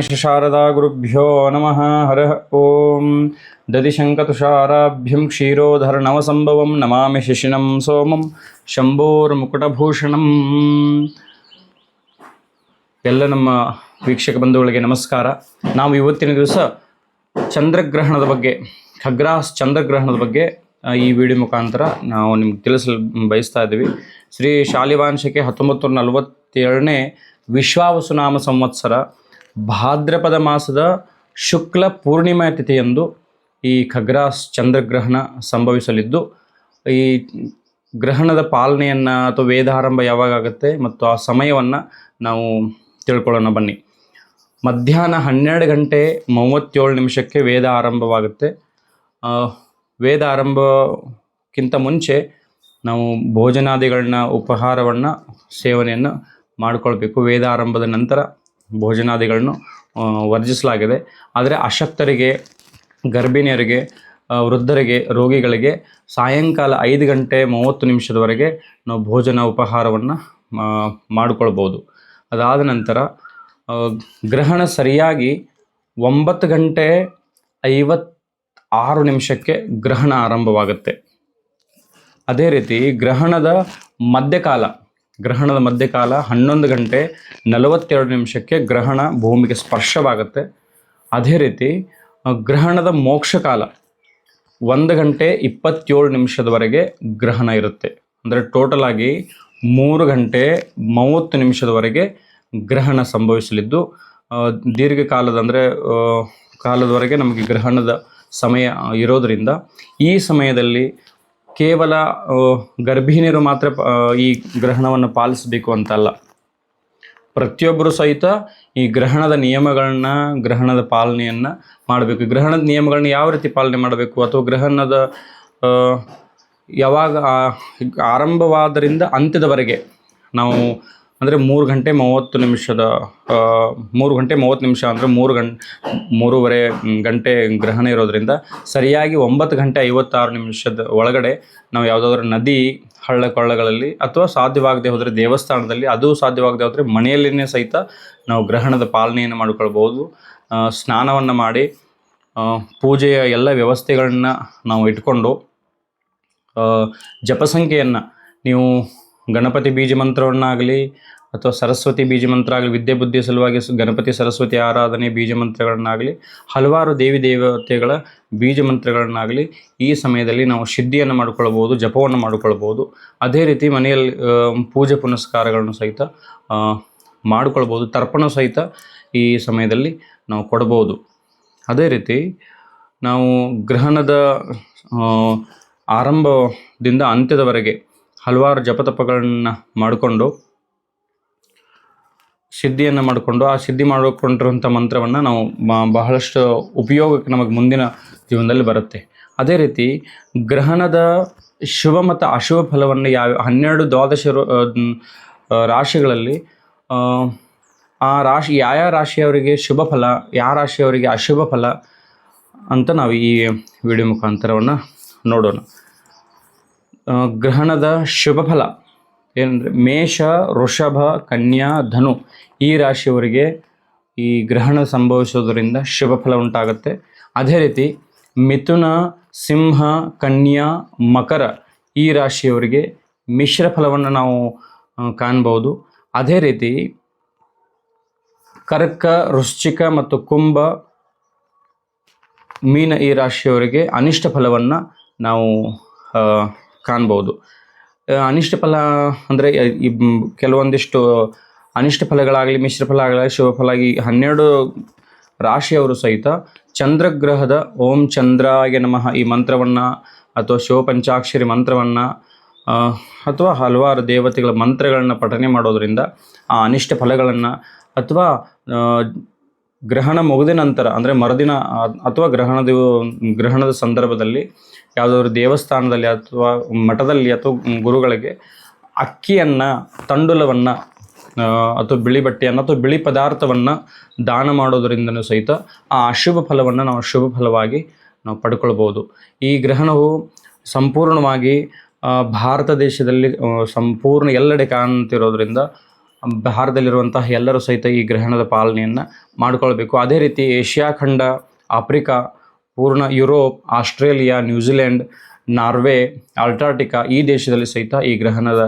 श्रीगणेशशारदागुरुभ्यो नमः हरः ॐ दधिशङ्कतुषाराभ्यं क्षीरोधरनवसम्भवं नमामि शिशिनं सोमं ಶಂಭೋರ್ಮುಕುಟಭೂಷಣಂ ಎಲ್ಲ ನಮ್ಮ ವೀಕ್ಷಕ ಬಂಧುಗಳಿಗೆ ನಮಸ್ಕಾರ ನಾವು ಇವತ್ತಿನ ದಿವಸ ಚಂದ್ರಗ್ರಹಣದ ಬಗ್ಗೆ ಖಗ್ರಾಸ್ ಚಂದ್ರಗ್ರಹಣದ ಬಗ್ಗೆ ಆ, ಈ ವಿಡಿಯೋ ಮುಖಾಂತರ ನಾವು ನಿಮ್ಗೆ ತಿಳಿಸಲು ಬಯಸ್ತಾ ಇದ್ದೀವಿ ಶ್ರೀ ಶಾಲಿವಾಂಶಕ್ಕೆ ಹತ್ತೊಂಬತ್ತು ನೂರ ನಲವತ್ತೇಳನೇ ವಿಶ್ವಾವಸುನಾಮ ಸಂವತ್ಸರ ಭಾದ್ರಪದ ಮಾಸದ ಶುಕ್ಲ ಪೂರ್ಣಿಮಾ ತಿಥಿಯಂದು ಈ ಖಗ್ರಾಸ್ ಚಂದ್ರಗ್ರಹಣ ಸಂಭವಿಸಲಿದ್ದು, ಈ ಗ್ರಹಣದ ಪಾಲನೆಯನ್ನು ಅಥವಾ ವೇದಾರಂಭ ಯಾವಾಗ ಆಗುತ್ತೆ ಮತ್ತು ಆ ಸಮಯವನ್ನು ನಾವು ತಿಳ್ಕೊಳ್ಳೋಣ ಬನ್ನಿ. ಮಧ್ಯಾಹ್ನ ಹನ್ನೆರಡು ಗಂಟೆ ಮೂವತ್ತೇಳು ನಿಮಿಷಕ್ಕೆ ವೇದ ಆರಂಭವಾಗುತ್ತೆ. ವೇದ ಆರಂಭಕ್ಕಿಂತ ಮುಂಚೆ ನಾವು ಭೋಜನಾದಿಗಳನ್ನ ಉಪಹಾರವನ್ನು ಸೇವನೆಯನ್ನು ಮಾಡಿಕೊಳ್ಬೇಕು. ವೇದ ಆರಂಭದ ನಂತರ ಭೋಜನಾದಿಗಳನ್ನು ವರ್ಜಿಸಲಾಗಿದೆ. ಆದರೆ ಅಶಕ್ತರಿಗೆ, ಗರ್ಭಿಣಿಯರಿಗೆ ವೃದ್ಧರಿಗೆ, ರೋಗಿಗಳಿಗೆ ಸಾಯಂಕಾಲ ಐದು ಗಂಟೆ ಮೂವತ್ತು ನಿಮಿಷದವರೆಗೆ ನಾವು ಭೋಜನ ಉಪಹಾರವನ್ನು ಮಾಡಿಕೊಳ್ಬೋದು. ಅದಾದ ನಂತರ ಗ್ರಹಣ ಸರಿಯಾಗಿ ಒಂಬತ್ತು ಗಂಟೆ ಐವತ್ತಾರು ನಿಮಿಷಕ್ಕೆ ಗ್ರಹಣ ಆರಂಭವಾಗುತ್ತೆ. ಅದೇ ರೀತಿ ಗ್ರಹಣದ ಮಧ್ಯಕಾಲ ಗ್ರಹಣದ ಮಧ್ಯಕಾಲ ಹನ್ನೊಂದು ಗಂಟೆ ನಲವತ್ತೆರಡು ನಿಮಿಷಕ್ಕೆ ಗ್ರಹಣ ಭೂಮಿಗೆ ಸ್ಪರ್ಶವಾಗುತ್ತೆ. ಅದೇ ರೀತಿ ಗ್ರಹಣದ ಮೋಕ್ಷಕಾಲ ಒಂದು ಗಂಟೆ ಇಪ್ಪತ್ತೇಳು ನಿಮಿಷದವರೆಗೆ ಗ್ರಹಣ ಇರುತ್ತೆ. ಅಂದರೆ ಟೋಟಲ್ ಆಗಿ ಮೂರು ಗಂಟೆ ಮೂವತ್ತು ನಿಮಿಷದವರೆಗೆ ಗ್ರಹಣ ಸಂಭವಿಸಲಿದ್ದು ದೀರ್ಘಕಾಲದ ಅಂದರೆ ಕಾಲದವರೆಗೆ ನಮಗೆ ಗ್ರಹಣದ ಸಮಯ ಇರೋದರಿಂದ ಈ ಸಮಯದಲ್ಲಿ ಕೇವಲ ಗರ್ಭಿಣಿಯರು ಮಾತ್ರ ಈ ಗ್ರಹಣವನ್ನು ಪಾಲಿಸಬೇಕು ಅಂತಲ್ಲ. ಪ್ರತಿಯೊಬ್ಬರು ಸಹಿತ ಈ ಗ್ರಹಣದ ನಿಯಮಗಳನ್ನ, ಗ್ರಹಣದ ಪಾಲನೆಯನ್ನು ಮಾಡಬೇಕು. ಗ್ರಹಣದ ನಿಯಮಗಳನ್ನ ಯಾವ ರೀತಿ ಪಾಲನೆ ಮಾಡಬೇಕು? ಅಥವಾ ಗ್ರಹಣದ ಯಾವಾಗ ಆರಂಭವಾದರಿಂದ ಅಂತ್ಯದವರೆಗೆ ನಾವು ಅಂದರೆ ಮೂರು ಗಂಟೆ ಮೂವತ್ತು ನಿಮಿಷದ ಮೂರು ಗಂಟೆ ಮೂವತ್ತು ನಿಮಿಷ ಅಂದರೆ ಮೂರು ಗಂ, ಮೂರುವರೆ ಗಂಟೆ ಗ್ರಹಣ ಇರೋದರಿಂದ ಸರಿಯಾಗಿ ಒಂಬತ್ತು ಗಂಟೆ ಐವತ್ತಾರು ನಿಮಿಷದ ಒಳಗಡೆ ನಾವು ಯಾವುದಾದ್ರೂ ನದಿ, ಹಳ್ಳ ಕೊಳ್ಳಗಳಲ್ಲಿ ಅಥವಾ ಸಾಧ್ಯವಾಗದೆ ಹೋದರೆ ದೇವಸ್ಥಾನದಲ್ಲಿ, ಅದು ಸಾಧ್ಯವಾಗದೆ ಹೋದರೆ ಮನೆಯಲ್ಲಿನೇ ಸಹಿತ ನಾವು ಗ್ರಹಣದ ಪಾಲನೆಯನ್ನು ಮಾಡಿಕೊಳ್ಬೋದು ಸ್ನಾನವನ್ನು ಮಾಡಿ ಪೂಜೆಯ ಎಲ್ಲ ವ್ಯವಸ್ಥೆಗಳನ್ನು ನಾವು ಇಟ್ಕೊಂಡು ಜಪಸಂಖ್ಯೆಯನ್ನು ನೀವು ಗಣಪತಿ ಬೀಜ ಮಂತ್ರವನ್ನಾಗಲಿ ಅಥವಾ ಸರಸ್ವತಿ ಬೀಜ ಮಂತ್ರ ಆಗಲಿ ವಿದ್ಯೆ ಬುದ್ಧಿ ಸಲುವಾಗಿ ಗಣಪತಿ ಸರಸ್ವತಿ ಆರಾಧನೆ ಬೀಜ ಮಂತ್ರಗಳನ್ನಾಗಲಿ, ಹಲವಾರು ದೇವಿ ದೇವತೆಗಳ ಬೀಜ ಮಂತ್ರಗಳನ್ನಾಗಲಿ ಈ ಸಮಯದಲ್ಲಿ ನಾವು ಸಿದ್ಧಿಯನ್ನು ಮಾಡಿಕೊಳ್ಬೋದು, ಜಪವನ್ನು ಮಾಡಿಕೊಳ್ಬೋದು. ಅದೇ ರೀತಿ ಮನೆಯಲ್ಲಿ ಪೂಜೆ ಪುನಸ್ಕಾರಗಳನ್ನು ಸಹಿತ ಮಾಡಿಕೊಳ್ಬೋದು. ತರ್ಪಣ ಸಹಿತ ಈ ಸಮಯದಲ್ಲಿ ನಾವು ಕೊಡ್ಬೋದು. ಅದೇ ರೀತಿ ನಾವು ಗ್ರಹಣದ ಆರಂಭದಿಂದ ಅಂತ್ಯದವರೆಗೆ ಹಲವಾರು ಜಪತಪಗಳನ್ನು ಮಾಡಿಕೊಂಡು ಸಿದ್ಧಿಯನ್ನು ಮಾಡಿಕೊಂಡು ಆ ಸಿದ್ಧಿ ಮಾಡಿಕೊಂಡಿರುವಂಥ ಮಂತ್ರವನ್ನು ನಾವು ಬಹಳಷ್ಟು ಉಪಯೋಗಕ್ಕೆ ನಮಗೆ ಮುಂದಿನ ಜೀವನದಲ್ಲಿ ಬರುತ್ತೆ. ಅದೇ ರೀತಿ ಗ್ರಹಣದ ಶುಭ ಮತ್ತು ಅಶುಭ ಫಲವನ್ನು ಯಾವ ಹನ್ನೆರಡು ದ್ವಾದಶ ರಾಶಿಗಳಲ್ಲಿ ಆ, ರಾಶಿ ಯಾವ ರಾಶಿಯವರಿಗೆ ಶುಭ ಫಲ ಯಾವ ರಾಶಿಯವರಿಗೆ ಅಶುಭ ಫಲ ಅಂತ ನಾವು ಈ ವಿಡಿಯೋ ಮುಖಾಂತರವನ್ನು ನೋಡೋಣ. ಗ್ರಹಣದ ಶುಭ ಫಲ. ಏನಂದರೆ ಮೇಷ, ವೃಷಭ, ಕನ್ಯಾ, ಧನು ಈ ರಾಶಿಯವರಿಗೆ ಈ ಗ್ರಹಣ ಸಂಭವಿಸೋದರಿಂದ ಶುಭ ಫಲ ಉಂಟಾಗುತ್ತೆ. ಅದೇ ರೀತಿ ಮಿಥುನ, ಸಿಂಹ, ಕನ್ಯಾ, ಮಕರ ಈ ರಾಶಿಯವರಿಗೆ ಮಿಶ್ರ ಫಲವನ್ನು ನಾವು ಕಾಣ್ಬೋದು. ಅದೇ ರೀತಿ ಕರ್ಕ, ವೃಶ್ಚಿಕ ಮತ್ತು ಕುಂಭ ಮೀನ ಈ ರಾಶಿಯವರಿಗೆ ಅನಿಷ್ಟ ಫಲವನ್ನು ನಾವು ಕಾಣ್ಬೋದು. ಅನಿಷ್ಟ ಫಲ ಅಂದರೆ ಕೆಲವೊಂದಿಷ್ಟು ಅನಿಷ್ಟ ಫಲಗಳಾಗಲಿ, ಮಿಶ್ರ ಫಲ ಆಗಲಿ ಶುಭ ಫಲ ಆಗಿ ಹನ್ನೆರಡು ರಾಶಿಯವರು ಸಹಿತ ಚಂದ್ರಗ್ರಹದ ಓಂ ಚಂದ್ರಾಯ ನಮಃ ಈ ಮಂತ್ರವನ್ನು ಅಥವಾ ಶಿವ ಪಂಚಾಕ್ಷರಿ ಮಂತ್ರವನ್ನು ಅಥವಾ ಹಲವಾರು ದೇವತೆಗಳ ಮಂತ್ರಗಳನ್ನು ಪಠನೆ ಮಾಡೋದರಿಂದ ಆ ಅನಿಷ್ಟ ಫಲಗಳನ್ನು ಅಥವಾ ಗ್ರಹಣ ಮುಗಿದ ನಂತರ ಅಂದರೆ ಮರುದಿನ ಅಥವಾ ಗ್ರಹಣದ ಗ್ರಹಣದ ಸಂದರ್ಭದಲ್ಲಿ ಯಾವುದಾದ್ರು ದೇವಸ್ಥಾನದಲ್ಲಿ ಅಥವಾ ಮಠದಲ್ಲಿ ಅಥವಾ ಗುರುಗಳಿಗೆ ಅಕ್ಕಿಯನ್ನು, ತಂಡುಲವನ್ನು ಅಥವಾ ಬಿಳಿ ಬಟ್ಟೆಯನ್ನು ಅಥವಾ ಬಿಳಿ ಪದಾರ್ಥವನ್ನು ದಾನ ಮಾಡೋದರಿಂದನೂ ಸಹಿತ ಆ ಅಶುಭ ಫಲವನ್ನು ನಾವು ಶುಭ ಫಲವಾಗಿ ನಾವು ಪಡ್ಕೊಳ್ಬೋದು. ಈ ಗ್ರಹಣವು ಸಂಪೂರ್ಣವಾಗಿ ಭಾರತ ದೇಶದಲ್ಲಿ ಸಂಪೂರ್ಣ ಎಲ್ಲೆಡೆ ಕಾಣ್ತಿರೋದ್ರಿಂದ ಭಾರತದಲ್ಲಿರುವಂತಹ ಎಲ್ಲರೂ ಸಹಿತ ಈ ಗ್ರಹಣದ ಪಾಲನೆಯನ್ನು ಮಾಡಿಕೊಳ್ಬೇಕು. ಅದೇ ರೀತಿ ಏಷ್ಯಾ ಖಂಡ, ಆಫ್ರಿಕಾ ಪೂರ್ಣ Europe, Australia New Zealand Norway, Antarctica ಈ ದೇಶದಲ್ಲಿ ಸಹಿತ ಈ ಗ್ರಹಣದ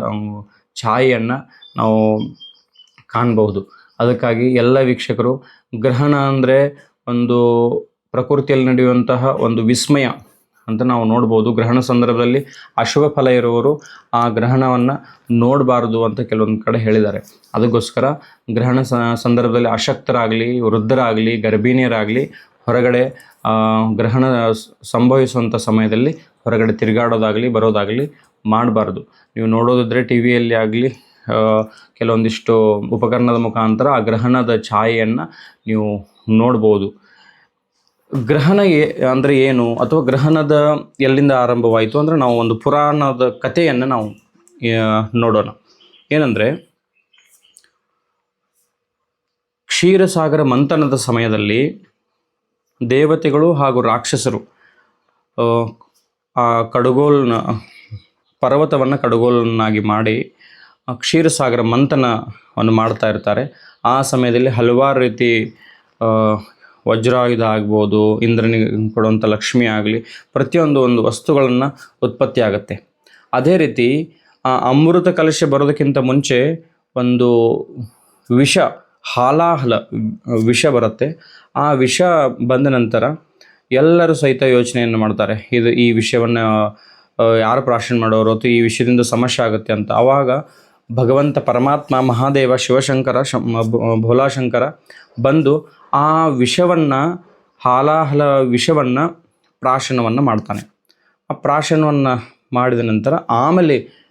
ಛಾಯೆಯನ್ನು ನಾವು ಕಾಣಬಹುದು. ಅದಕ್ಕಾಗಿ ಎಲ್ಲ ವೀಕ್ಷಕರು, ಗ್ರಹಣ ಅಂದರೆ ಒಂದು ಪ್ರಕೃತಿಯಲ್ಲಿ ನಡೆಯುವಂತಹ ಒಂದು ವಿಸ್ಮಯ ಅಂತ ನಾವು ನೋಡ್ಬೋದು. ಗ್ರಹಣ ಸಂದರ್ಭದಲ್ಲಿ ಅಶುಭ ಫಲ ಇರುವವರು ಆ ಗ್ರಹಣವನ್ನು ನೋಡಬಾರ್ದು ಅಂತ ಕೆಲವೊಂದು ಕಡೆ ಹೇಳಿದ್ದಾರೆ. ಅದಕ್ಕೋಸ್ಕರ ಗ್ರಹಣ ಸಂದರ್ಭದಲ್ಲಿ ಅಶಕ್ತರಾಗಲಿ, ವೃದ್ಧರಾಗಲಿ, ಗರ್ಭಿಣಿಯರಾಗಲಿ ಹೊರಗಡೆ ಗ್ರಹಣ ಸಂಭವಿಸುವಂಥ ಸಮಯದಲ್ಲಿ ಹೊರಗಡೆ ತಿರುಗಾಡೋದಾಗಲಿ, ಬರೋದಾಗಲಿ ಮಾಡಬಾರ್ದು. ನೀವು ನೋಡೋದಿದ್ರೆ ಟಿ ವಿಯಲ್ಲಿ ಆಗಲಿ ಕೆಲವೊಂದಿಷ್ಟು ಉಪಕರಣದ ಮುಖಾಂತರ ಆ ಗ್ರಹಣದ ಛಾಯೆಯನ್ನು ನೀವು ನೋಡ್ಬೋದು. ಗ್ರಹಣ ಏ ಅಂದರೆ ಏನು? ಅಥವಾ ಗ್ರಹಣದ ಎಲ್ಲಿಂದ ಆರಂಭವಾಯಿತು ಅಂದರೆ ನಾವು ಒಂದು ಪುರಾಣದ ಕಥೆಯನ್ನು ನಾವು ನೋಡೋಣ. ಏನಂದರೆ, ಕ್ಷೀರಸಾಗರ ಮಂಥನದ ಸಮಯದಲ್ಲಿ ದೇವತೆಗಳು ಹಾಗೂ ರಾಕ್ಷಸರು ಆ, ಕಡುಗೋಲ್ನ ಪರ್ವತವನ್ನು ಕಡುಗೋಲನ್ನಾಗಿ ಮಾಡಿ ಕ್ಷೀರಸಾಗರ ಮಂಥನವನ್ನು ಮಾಡ್ತಾ ಇರ್ತಾರೆ. ಆ ಸಮಯದಲ್ಲಿ ಹಲವಾರು ರೀತಿ ವಜ್ರಾಯುಧ ಆಗ್ಬೋದು ಇಂದ್ರನಿಗೆ ಕೊಡುವಂಥ ಲಕ್ಷ್ಮಿ ಆಗಲಿ ಪ್ರತಿಯೊಂದು ಒಂದು ವಸ್ತುಗಳನ್ನು ಉತ್ಪತ್ತಿ ಆಗುತ್ತೆ. ಅದೇ ರೀತಿ ಆ ಅಮೃತ ಕಲಶ ಬರೋದಕ್ಕಿಂತ ಮುಂಚೆ ಒಂದು ವಿಷ ಹಾಲಾಹಲ ವಿಷ ಬರುತ್ತೆ. ಆ ವಿಷ ಬಂದ ನಂತರ ಎಲ್ಲರೂ ಸಹಿತ ಯೋಚನೆಯನ್ನು ಮಾಡ್ತಾರೆ. ಇದು ಈ ವಿಷಯವನ್ನು ಯಾರು ಪ್ರಾಶನ ಮಾಡೋರು ಅಥವಾ ಈ ವಿಷಯದಿಂದ ಸಮಸ್ಯೆ ಆಗುತ್ತೆ ಅಂತ. ಆವಾಗ ಭಗವಂತ ಪರಮಾತ್ಮ, ಮಹಾದೇವ, ಶಿವಶಂಕರ, ಶಂ, ಭೋ- ಭೋಲಾಶಂಕರ ಬಂದು ಆ ವಿಷವನ್ನು, ಹಾಲಾಹಲ ವಿಷವನ್ನು ಪ್ರಾಶನವನ್ನು ಮಾಡ್ತಾನೆ. ಆ ಪ್ರಾಶನವನ್ನು ಮಾಡಿದ ನಂತರ ಆಮೇಲೆ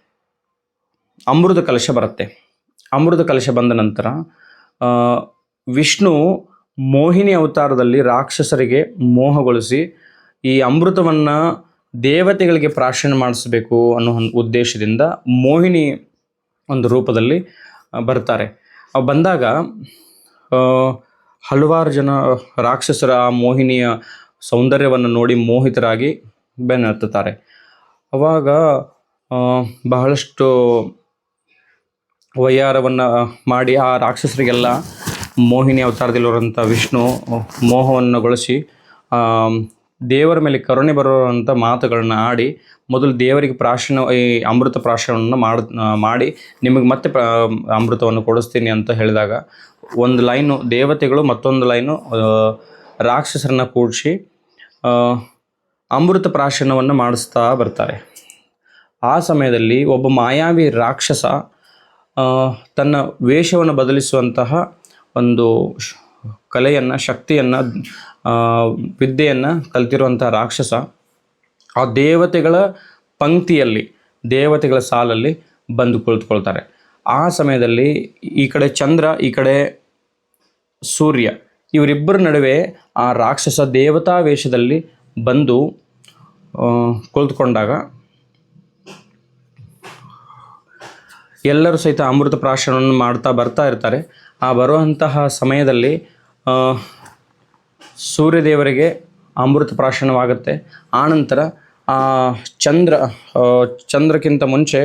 ಅಮೃತ ಕಲಶ ಬರುತ್ತೆ. ಅಮೃತ ಕಲಶ ಬಂದ ನಂತರ ವಿಷ್ಣು ಮೋಹಿನಿ ಅವತಾರದಲ್ಲಿ ರಾಕ್ಷಸರಿಗೆ ಮೋಹಗೊಳಿಸಿ ಈ ಅಮೃತವನ್ನು ದೇವತೆಗಳಿಗೆ ಪ್ರಾಶನ ಮಾಡಿಸಬೇಕು ಅನ್ನೋ ಉದ್ದೇಶದಿಂದ ಮೋಹಿನಿ ಒಂದು ರೂಪದಲ್ಲಿ ಬರ್ತಾರೆ. ಬಂದಾಗ ಹಲವಾರು ಜನ ರಾಕ್ಷಸರ ಆ ಮೋಹಿನಿಯ ಸೌಂದರ್ಯವನ್ನು ನೋಡಿ ಮೋಹಿತರಾಗಿ ಬೆನ್ನತ್ತುತ್ತಾರೆ. ಅವಾಗ ಬಹಳಷ್ಟು ವಯ್ಯಾರವನ್ನು ಮಾಡಿ ಆ ರಾಕ್ಷಸರಿಗೆಲ್ಲ ಮೋಹಿನಿ ಅವತಾರದಲ್ಲಿರುವಂಥ ವಿಷ್ಣು ಮೋಹವನ್ನು ಗೊಳಿಸಿ ದೇವರ ಮೇಲೆ ಕರುಣೆ ಬರುವಂಥ ಮಾತುಗಳನ್ನ ಆಡಿ, ಮೊದಲು ದೇವರಿಗೆ ಪ್ರಾಶನ, ಈ ಅಮೃತ ಪ್ರಾಶನವನ್ನು ಮಾಡ ಮಾಡಿ ನಿಮಗೆ ಮತ್ತೆ ಅಮೃತವನ್ನು ಕೊಡಿಸ್ತೀನಿ ಅಂತ ಹೇಳಿದಾಗ ಒಂದು ಲೈನು ದೇವತೆಗಳು ಮತ್ತೊಂದು ಲೈನು ರಾಕ್ಷಸರನ್ನು ಕೂಡಿಸಿ ಅಮೃತ ಪ್ರಾಶನವನ್ನು ಮಾಡಿಸ್ತಾ ಬರ್ತಾರೆ. ಆ ಸಮಯದಲ್ಲಿ ಒಬ್ಬ ಮಾಯಾವಿ ರಾಕ್ಷಸ ತನ್ನ ವೇಷವನ್ನು ಬದಲಿಸುವಂತಹ ಒಂದು ಕಲೆಯನ್ನು, ಶಕ್ತಿಯನ್ನು ವಿದ್ಯೆಯನ್ನು ಕಲ್ತಿರುವಂಥ ರಾಕ್ಷಸ ಆ ದೇವತೆಗಳ ಪಂಕ್ತಿಯಲ್ಲಿ, ದೇವತೆಗಳ ಸಾಲಲ್ಲಿ ಬಂದು ಕುಳಿತುಕೊಳ್ತಾರೆ. ಆ ಸಮಯದಲ್ಲಿ ಈ ಕಡೆ ಚಂದ್ರ, ಈ ಕಡೆ ಸೂರ್ಯ, ಇವರಿಬ್ಬರ ನಡುವೆ ಆ ರಾಕ್ಷಸ ದೇವತಾ ವೇಷದಲ್ಲಿ ಬಂದು ಕುಳಿತುಕೊಂಡಾಗ ಎಲ್ಲರೂ ಸಹಿತ ಅಮೃತ ಪ್ರಾಶನವನ್ನು ಮಾಡ್ತಾ ಬರ್ತಾ ಇರ್ತಾರೆ. ಆ ಬರುವಂತಹ ಸಮಯದಲ್ಲಿ ಸೂರ್ಯದೇವರಿಗೆ ಅಮೃತ ಪ್ರಾಶನವಾಗುತ್ತೆ. ಆನಂತರ ಆ ಚಂದ್ರ ಚಂದ್ರಕ್ಕಿಂತ ಮುಂಚೆ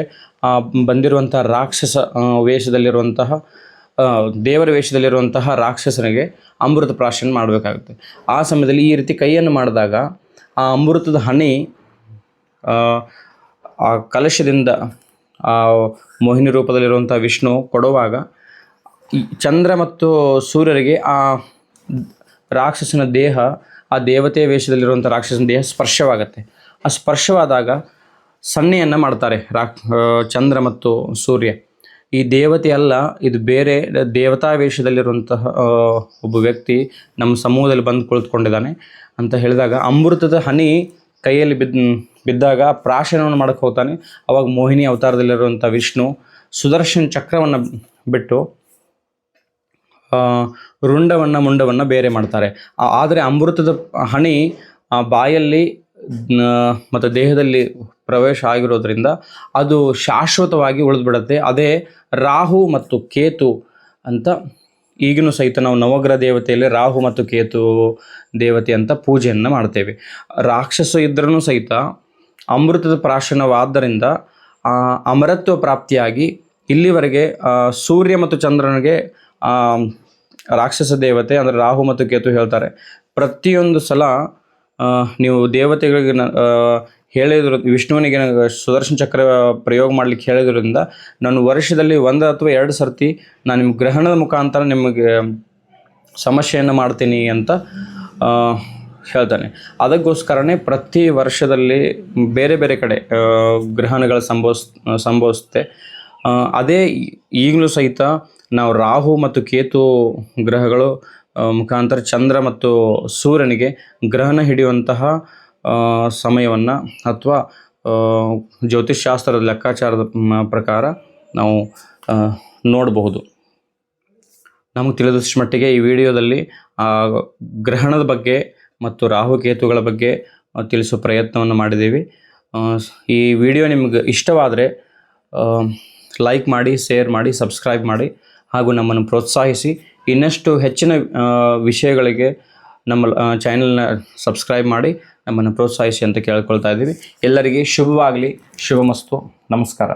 ಬಂದಿರುವಂತಹ ರಾಕ್ಷಸ ವೇಷದಲ್ಲಿರುವಂತಹ ದೇವರ ವೇಷದಲ್ಲಿರುವಂತಹ ರಾಕ್ಷಸನಿಗೆ ಅಮೃತ ಪ್ರಾಶನ ಮಾಡಬೇಕಾಗುತ್ತೆ. ಆ ಸಮಯದಲ್ಲಿ ಈ ರೀತಿ ಕೈಯನ್ನು ಮಾಡಿದಾಗ ಆ ಅಮೃತದ ಹನಿ ಆ, ಕಲಶದಿಂದ ಮೋಹಿನಿ ರೂಪದಲ್ಲಿರುವಂಥ ವಿಷ್ಣು ಕೊಡುವಾಗ ಚಂದ್ರ ಮತ್ತು ಸೂರ್ಯರಿಗೆ ಆ ರಾಕ್ಷಸನ ದೇಹ ಆ ದೇವತೆಯ ವೇಷದಲ್ಲಿರುವಂಥ ರಾಕ್ಷಸನ ದೇಹ ಸ್ಪರ್ಶವಾಗುತ್ತೆ. ಆ ಸ್ಪರ್ಶವಾದಾಗ ಸನ್ನೆಯನ್ನು ಮಾಡ್ತಾರೆ ರಾಕ್ ಚಂದ್ರ ಮತ್ತು ಸೂರ್ಯ. ಈ ದೇವತೆ ಅಲ್ಲ ಇದು ಬೇರೆ ದೇವತಾ ವೇಷದಲ್ಲಿರುವಂತಹ ಆ, ಒಬ್ಬ ವ್ಯಕ್ತಿ ನಮ್ಮ ಸಮೂಹದಲ್ಲಿ ಬಂದು ಕುಳಿತುಕೊಂಡಿದ್ದಾನೆ ಅಂತ ಹೇಳಿದಾಗ ಅಮೃತದ ಹನಿ ಕೈಯಲ್ಲಿ ಬಿದ್ದ ಬಿದ್ದಾಗ ಪ್ರಾಶನವನ್ನು ಮಾಡಕ್ಕೆ ಹೋಗ್ತಾನೆ. ಅವಾಗ ಮೋಹಿನಿ ಅವತಾರದಲ್ಲಿರುವಂಥ ವಿಷ್ಣು ಸುದರ್ಶನ್ ಚಕ್ರವನ್ನು ಬಿಟ್ಟು ರುಂಡವನ್ನು ಮುಂಡವನ್ನು ಬೇರೆ ಮಾಡ್ತಾರೆ. ಆದರೆ ಅಮೃತದ ಹಣಿ ಆ ಬಾಯಲ್ಲಿ ಮತ್ತು ದೇಹದಲ್ಲಿ ಪ್ರವೇಶ ಆಗಿರೋದ್ರಿಂದ ಅದು ಶಾಶ್ವತವಾಗಿ ಉಳಿದ್ಬಿಡುತ್ತೆ. ಅದೇ ರಾಹು ಮತ್ತು ಕೇತು ಅಂತ ಈಗಿನೂ ಸಹಿತ ನಾವು ನವಗ್ರಹ ದೇವತೆಯಲ್ಲಿ ರಾಹು ಮತ್ತು ಕೇತು ದೇವತೆ ಅಂತ ಪೂಜೆಯನ್ನು ಮಾಡ್ತೇವೆ. ರಾಕ್ಷಸ ಇದ್ರೂ ಸಹಿತ ಅಮೃತದ ಪ್ರಾಶನವಾದ್ದರಿಂದ ಅಮರತ್ವ ಪ್ರಾಪ್ತಿಯಾಗಿ ಇಲ್ಲಿವರೆಗೆ ಸೂರ್ಯ ಮತ್ತು ಚಂದ್ರನಿಗೆ ರಾಕ್ಷಸ ದೇವತೆ ಅಂದರೆ ರಾಹು ಮತ್ತು ಕೇತು ಹೇಳ್ತಾರೆ. ಪ್ರತಿಯೊಂದು ಸಲ ನೀವು ದೇವತೆಗಳಿಗೆ ಹೇಳಿದ್ರು, ವಿಷ್ಣುವನಿಗೆ ಸುದರ್ಶನ ಚಕ್ರ ಪ್ರಯೋಗ ಮಾಡಲಿಕ್ಕೆ ಹೇಳಿದ್ರಿಂದ, ನಾನು ವರ್ಷದಲ್ಲಿ ಒಂದು ಅಥವಾ ಎರಡು ಸರ್ತಿ ನಾನು ನಿಮ್ಮ ಗ್ರಹಣದ ಮುಖಾಂತರ ನಿಮಗೆ ಸಮಸ್ಯೆಯನ್ನು ಮಾಡ್ತೀನಿ ಅಂತ ಹೇಳ್ತಾನೆ. ಅದಕ್ಕೋಸ್ಕರನೇ ಪ್ರತಿ ವರ್ಷದಲ್ಲಿ ಬೇರೆ ಬೇರೆ ಕಡೆ ಗ್ರಹಣಗಳು ಸಂಭವಿಸ್, ಸಂಭವಿಸುತ್ತೆ. ಅದೇ ಈಗಲೂ ಸಹಿತ ನಾವು ರಾಹು ಮತ್ತು ಕೇತು ಗ್ರಹಗಳು ಮುಖಾಂತರ ಚಂದ್ರ ಮತ್ತು ಸೂರ್ಯನಿಗೆ ಗ್ರಹಣ ಹಿಡಿಯುವಂತಹ ಸಮಯವನ್ನು ಅಥವಾ ಜ್ಯೋತಿಷ್ಶಾಸ್ತ್ರದ ಲೆಕ್ಕಾಚಾರದ ಪ್ರಕಾರ ನಾವು ನೋಡಬಹುದು. ನಮಗೆ ತಿಳಿದಷ್ಟು ಮಟ್ಟಿಗೆ ಈ ವಿಡಿಯೋದಲ್ಲಿ ಗ್ರಹಣದ ಬಗ್ಗೆ ಮತ್ತು ರಾಹುಕೇತುಗಳ ಬಗ್ಗೆ ತಿಳಿಸೋ ಪ್ರಯತ್ನವನ್ನು ಮಾಡಿದ್ದೀವಿ. ಈ ವಿಡಿಯೋ ನಿಮ್ಗೆ ಇಷ್ಟವಾದರೆ ಲೈಕ್ ಮಾಡಿ, ಶೇರ್ ಮಾಡಿ, ಸಬ್ಸ್ಕ್ರೈಬ್ ಮಾಡಿ ಹಾಗೂ ನಮ್ಮನ್ನು ಪ್ರೋತ್ಸಾಹಿಸಿ. ಇನ್ನಷ್ಟು ಹೆಚ್ಚಿನ ವಿಷಯಗಳಿಗೆ ನಮ್ಮ ಚಾನೆಲ್ನ ಸಬ್ಸ್ಕ್ರೈಬ್ ಮಾಡಿ ನಮ್ಮನ್ನು ಪ್ರೋತ್ಸಾಹಿಸಿ ಅಂತ ಕೇಳ್ಕೊಳ್ತಾ ಇದ್ದೀವಿ. ಎಲ್ಲರಿಗೆ ಶುಭವಾಗಲಿ. ಶುಭಮಸ್ತು. ನಮಸ್ಕಾರ.